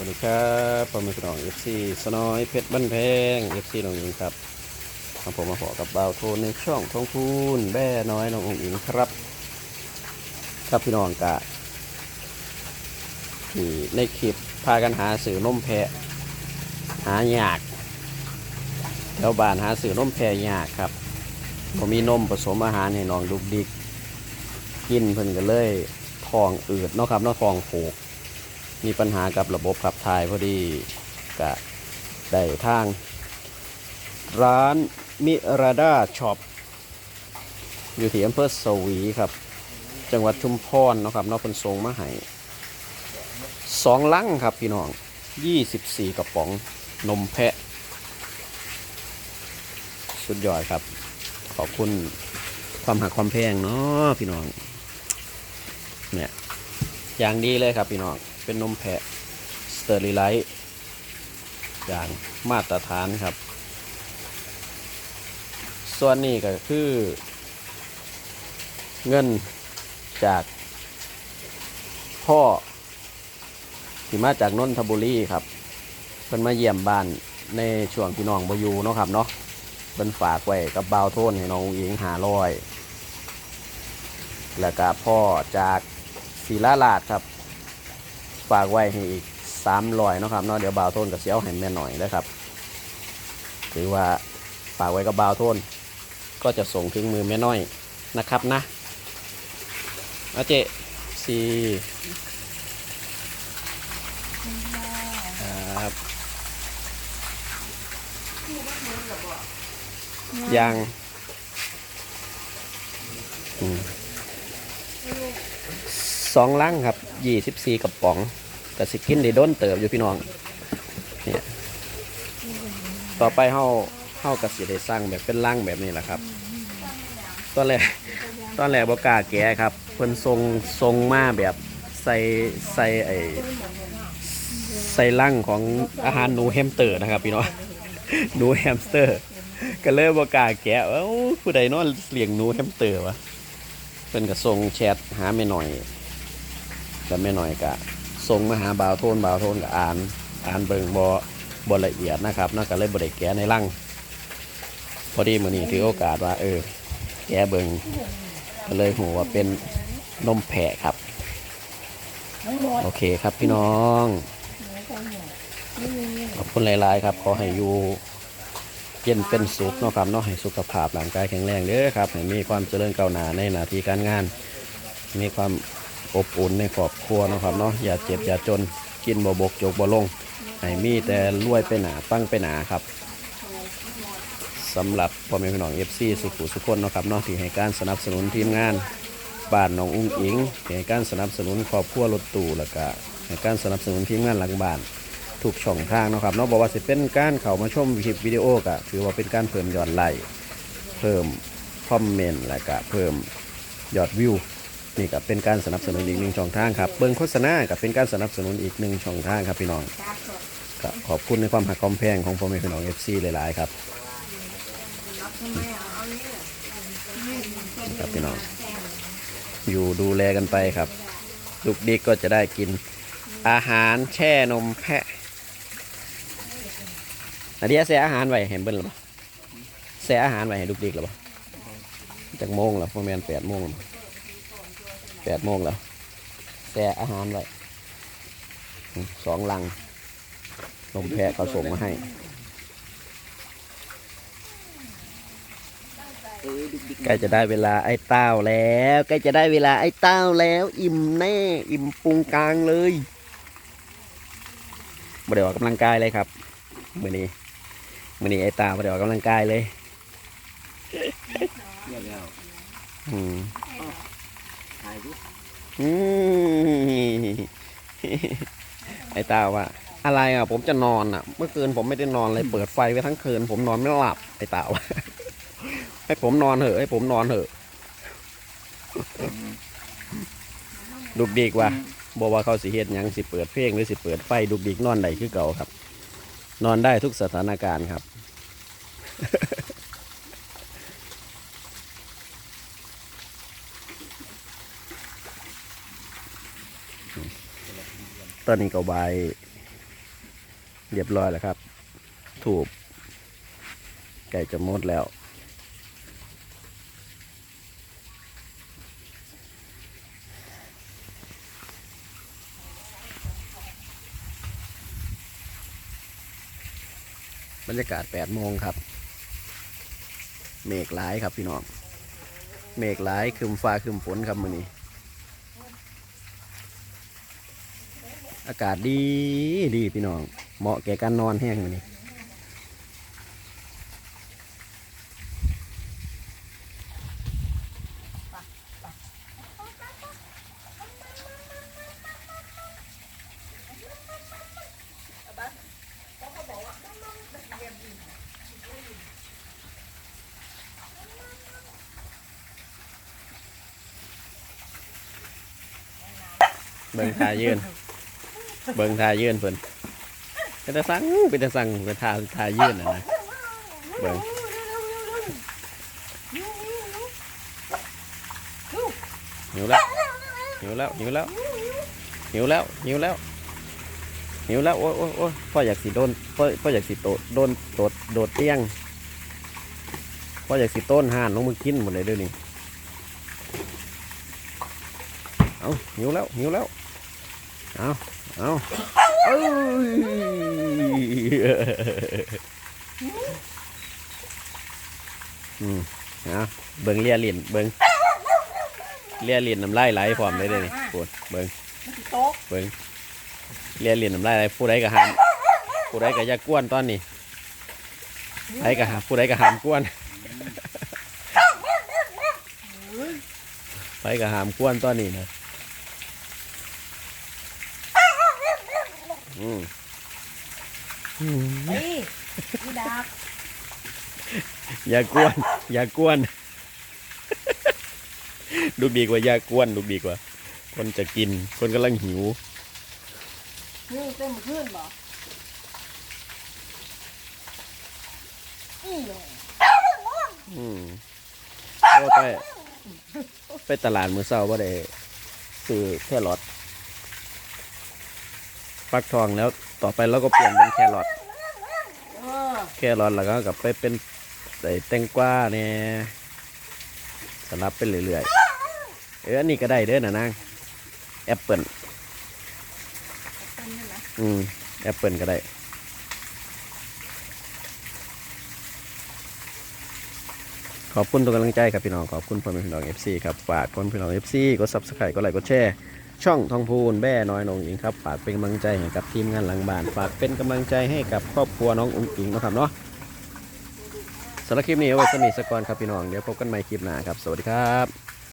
วัสดีครับผมเป็นน้องเอฟซีสน้อยเพชรบ้านแพงเอฟซีน้องอิงครับมาผมมาขอกับบ่าวโทนในช่องทองพูนแบ่น้อยน้ององอิงครับ ครับพี่น้องกะที่ในคลิปพากันหาสื่อนมแพะหายากแถวบ้านหาสื่อนมแพะยากครับผมมีนมผสมอาหารให้น้องดุกดิกกินเพิ่นก็เลยทองอืดเนาะครับเนาะทองผูก มีปัญหากับระบบขับถ่ายพอดีกะได้ทาง ร้านมิราดาช็อปอยู่ที่อำเภอสวีครับ จังหวัดชุมพรเนาะครับนอกเป็นทรงมาให้สองลังครับพี่น้อง 24 กระป๋องนมแพะ สุดยอดครับ ขอบคุณความหักความแพงเนาะพี่น้องเนี่ยอย่างดีเลยครับพี่น้อง เป็นนมแพะสเตอริไลท์อย่างมาตรฐานครับ ส่วนนี้ก็คือ เงินจากพ่อที่มาจากนนทบุรีครับเพิ่นมาเยี่ยมบ้านในช่วงพี่น้องบอยู่เนาะครับเนาะเพิ่นฝากไว้กับบ่าวโทนให้น้องอิงหาร้อย แล้วก็พ่อจากศิลาลาดครับ ฝากไว้ให้อีกสามรอยนาะครับเนาะเดี๋ยวบาวโทนกับเสียวให้แม่หน่อยนะครับถือว่าฝากไว้กับบาวโทนก็จะส่งถึงมือแม่น้อยนะครับนะเอาเจสี่ครับยังสองลังครับยี่สิบสี่กระป๋อง กระสิกินได้ด้นเติบอยู่พี่น้องเนี่ยต่อไปเฮาเฮากระสิได้สร้างแบบเป็นลังแบบนี้แหละครับ ตอนแรกตอนแรกบกล้าแกะครับเพิ่นทรงทรงมาแบบใส่ใส่ไอใส่ลังของอาหารหนูแฮมสเตอร์นะครับ พี่น้องหนูแฮมสเตอร์ ก็เลยบกล้าแกะเอ้าผู้ใดเนอนเลี้ยงหนูแฮมสเตอร์วะเพิ่นก็ส่งแชทหาแม่หน่อย แล้วแม่หน่อยก็ ส่งมาหาบ่าวโทนบ่าวโทนก็อ่าน อ่านเบิ่งบ่บ่ละเอียดนะครับน่ากเลยบ่ได้แกะในลังพอดีมือนี้ถือโอกาสว่า เออ แกะเบิ่งก็เลยหูว่าเป็นนมแพะครับ โอเคครับพี่น้องขอบคุณหลาย ๆ ครับ ขอให้อยู่เย็นเป็นสุขเนาะครับเนาะให้สุขภาพร่างกายแข็งแรงเด้อครับให้มีความเจริญก้าวหน้าในหน้าที่การงาน มีความ อบอุ่นในครอบครัวนะครับเนาะอย่าเจ็บอย่าจนกินบ่บกจกบ่ลงให้มีแต่รวยไปหนาปั้งไปหนาครับสำหรับพ่อแม่พี่น้องเอฟซีสุขุสุขคนนะครับเนาะที่ให้การสนับสนุนทีมงานบ้านน้องอุ้งอิงที่ให้การสนับสนุนครอบครัวรถตู้แล้วก็ให้การสนับสนุนทีมงานหลังบ้านทุกช่องทางนะครับเนาะบอกว่าสิเป็นการเข้ามาชมคลิปวิดีโอก็ถือว่าเป็นการเพิ่มยอดไลค์เพิ่มคอมเมนต์แล้วก็เพิ่มยอดวิว นี่ก็เป็นการสนับสนุนอีกหนึ่งช่องทางครับเบิ้งโฆษณาก็เป็นการสนับสนุนอีกหนึ่งช่องทางครับพี่น้องก็ขอบคุณในความหักความแพงของพ่อแม่พี่น้องเอฟซีหลายๆครับครับพี่น้องอยู่ดูแลกันไปครับ ลูกดิกก็จะได้กินอาหารแช่นมแพะนาเดียแซ่อาหารไว้เห็นเบิ้ลหรือเปล่าแซ่อาหารไว้ให้ลูกดิกหรือเปล่าจากโมงแล้วประมาณแปดโมง แปดโมงแล้วแช่อาหารไว้สองลังนมแพะเขาส่งมาให้ใกล้จะได้เวลาไอ้เต้าแล้วใกล้จะได้เวลาไอ้เต้าแล้ว อิ่มแน่ อิ่มปุงกลางเลยบ่ได้ออกกำลังกายเลยครับมื้อนี้มื้อนี้ไอ้ต้าบ่ได้ออกกำลังกายเลยอืมายดิอืมไอ้ตาว่า อะไรอะ ผมจะนอนอะ เมื่อคืนผมไม่ได้นอนเลยเปิดไฟไว้ทั้งคืน ผมนอนไม่หลับไอ้ตาว่าให้ผมนอนเถอะให้ผมนอนเถอะดุกดีกว่าบอกว่าเขาสิเฮ็ดหยังสิเปิดเพลงหรือสิเปิดไฟดุกดิกนอนได้คือเก่าครับ นอนได้ทุกสถานการณ์ครับ ตอนนี้ก็บ่ายเรียบร้อยแล้วครับ ถูบไก่จะหมดแล้ว บรรยากาศ8โมงครับ เมฆหลายครับพี่น้อง เมฆหลายคืมฟ้าคืมฝนครับมื้อนี้ อากาศดีดีพี่น้อง เหมาะแก่การนอนแห้งมื้อนี้เบิ่งทายืน เบิ่งทายืนเพิ่นเป็นตาสั่งเป็นตาสั่งเป็นทาทายืนนะนะเบิ่งหิวแล้วหิวแล้วหิวแล้วหิวแล้วหิวแล้วหิวแล้วโอ้ยโอ้ยโอ้ยพ่ออยากสิโดนพ่อพ่ออยากสิโตโดนโดดโดดเตี้ยงพ่ออยากสิต้นห่านลงมือกินหมดเลยเดี๋ยวนี้เอาหิวแล้วหิวแล้ว เอาเอาเอ้ยอืมเอาเบิงเลียลินเบิงเลียลินน้ำลายไหลพร้อมเลยเด้นี่ปวดเบิงโต๊ะเบิ่งเลียลินน้ำลายไหลผู้ใดก็หามผู้ใดก็อยากวนตอนนี้ใครก็หามผู้ใดก็ห้ามกวนใครก็ห้ามกวนตอนนี้นะอืมอืม เฮ้ยพี่ดาบอย่ากวน อย่ากวน ลูกดีกว่าอย่ากวนลูกดีกว่า คนจะกิน คนกำลังหิวนี่เต็มขึ้นบ่อีหยังอืมโอ้ไป ไปตลาดมือเศร้าว่าได้ซื้อแครอทฟักทองแล้ว ต่อไปเราก็เปลี่ยนเป็นแครอทเออแครอทแล้วก็กลับไปเป็นใส่แตงกวาเนี่ยสลับไปเรื่อยๆเอออันนี้ก็ได้เด้อนะนางแอปเปิลเป็นนั่นนะอืมแอปเปิลก็ได้ขอบคุณทุกกำลังใจครับพี่น้องขอบคุณพ่อแม่พี่น้อง FC ครับฝากคนพี่น้อง FC กด Subscribe กดไลค์กดแชร์ ช่องทองพูนแบ่น้อยน้องอิงครับฝากเป็นกำลังใจให้กับทีมงานหลังบ้าน ฝากเป็นกำลังใจให้กับครอบครัวน้องอุ้งอิงนะครับเนาะสำหรับคลิปนี้เอาไว้สนิทสกอนครับพี่น้องเดี๋ยวพบกันใหม่คลิปหน้าครับ สวัสดีครับ